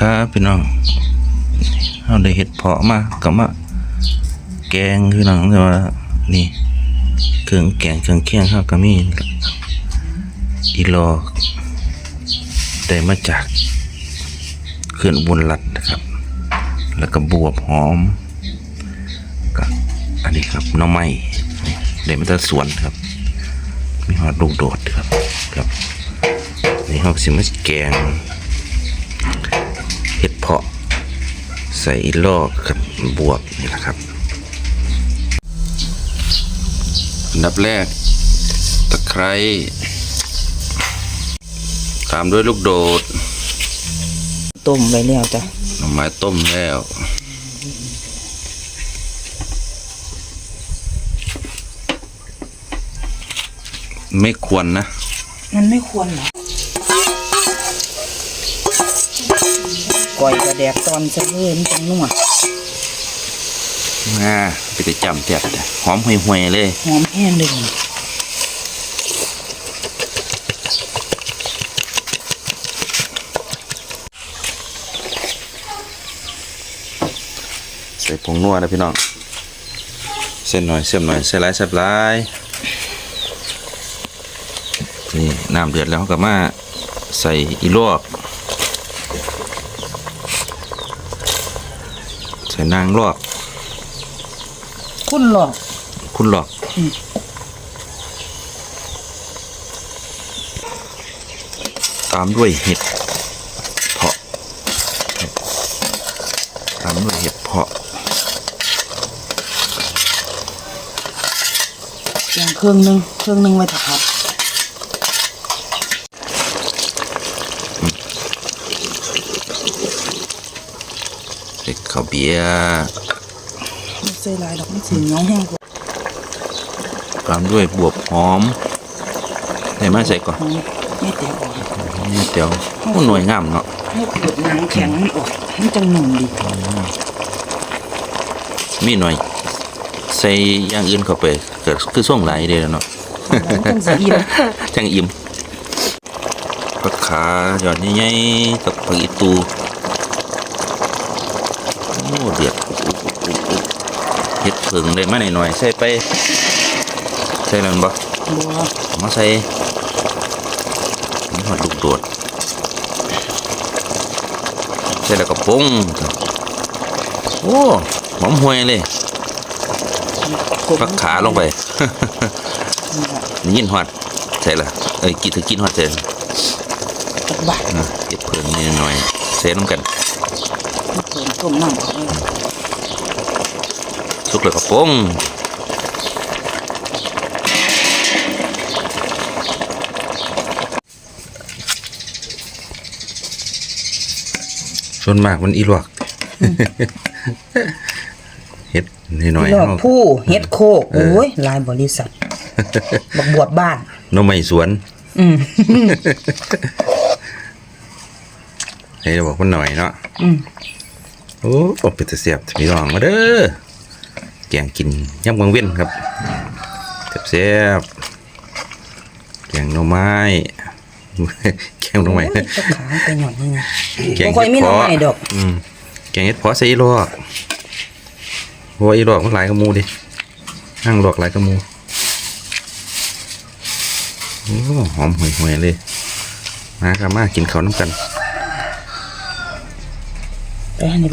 ครับพี่น้องเราได้เห็ดเพาะมากับมาแกงพี่น้องแต่ว่านี่เครื่องแกงเครื่องเคียงข้าวก็มีอีลอกได้มาจากเขื่อนอุบนรัดนะครับ แล้วก็บวบหอมกับอันนี้ครับน้อไม้นี่ได้มาจากสวนครับ มีหอดลูกโดดครับครับนี่เขาสิมาแกง เห็ดเพาะใส่ลอกกับบวบนี่แหละครับอันดับแรกตะไคร้ตามด้วยลูกโดด ต้มไว้แล้วจ้ะหน่อไม้ต้มแล้ว ไม่ควรนะ มันไม่ควรเหรอ ก่อยกระแดกตอนจะเริ่มนจังนัวอ่าไปจะจำแจกแต่หอมห่วยๆเลย หอมแห้งเลยใส่ผงนัวนะพี่น้อง เส้นหน่อยเส้นหน่อยใส่หลายใส่หลายนี่น้ำเดือดแล้วก็มาใส่อีลวก ใส่นางลวกคุณหลอก คุณหลอกอืม ตามด้วยเห็ดเพาะตามด้วยเห็ดเพาะอย่างเครื่องหนึงเครื่องหนึงไว้ถัผัด เห็ดข้าวเบียร์ไม่ใส่หลายดอกมันสีเหนียวแห้งกว่าตามด้วยบวบหอมใส่มาใส่ก่อนหอมไม่แตกออกนี่เดี๋ยวโอ้หน่วยงามเนาะให้ขูดหนังแข็งมันออกมันจังหนุ่มดีมีหน่อยใส่อย่างอื่นเข้าไปเกิดคือส่งหลายเด้อเนาะมันจังสีอิ่มจังอิ่มผักขาหยอดใหญ่ๆกับผักอีตูโอ้เดือด เฮ็ดผึ่งได้มาหน่อยๆใส่ไป ใส่แล้วแม่นบ่บัวเอามาใส่นี่หอดลูกโดดใส่แล้วก็ปรุงโอ้หอมห่วยเลยพักขาลงไปยินฮอดใช่ละเอ้ยกินถือกินฮอดเจนตักบาทนะเก็บเพิ่งนิดหน่อยเซน้ำกันเพิ่มต้มน้ำเข้าไป สุกเลยกระโปรงส่วนมากมันอีหลวกเฮ็ดนิดหน่อยหลอกเฮาผู้เฮ็ดโคกโอ้ยหลายบริษัทบักบวบบ้านหน้ำไม้สวนอืมให้เราบอกมันหน่อยเนาะอืมโอ้ออกเป็นตะเสียบพี่น้องมาเด้อ แกงกินย่ำกลางเว้นครับเสียบๆแกงหน่อไม้แกงหน่อไม้โอ้ยเจ้าขาไปหย่อนนี่ไงแกงบ่ค่อยมีหน่อไม้ดอกอืมแกงเห็ดเพาะใส่อีหลอกเพราะว่าอีหลอกมันหลายกระมูดินั่งหลอกหลายกระมูโอ้หอมห่วยๆเลย มาครับมากินข้าวน้ำกันไปให้นี่ไป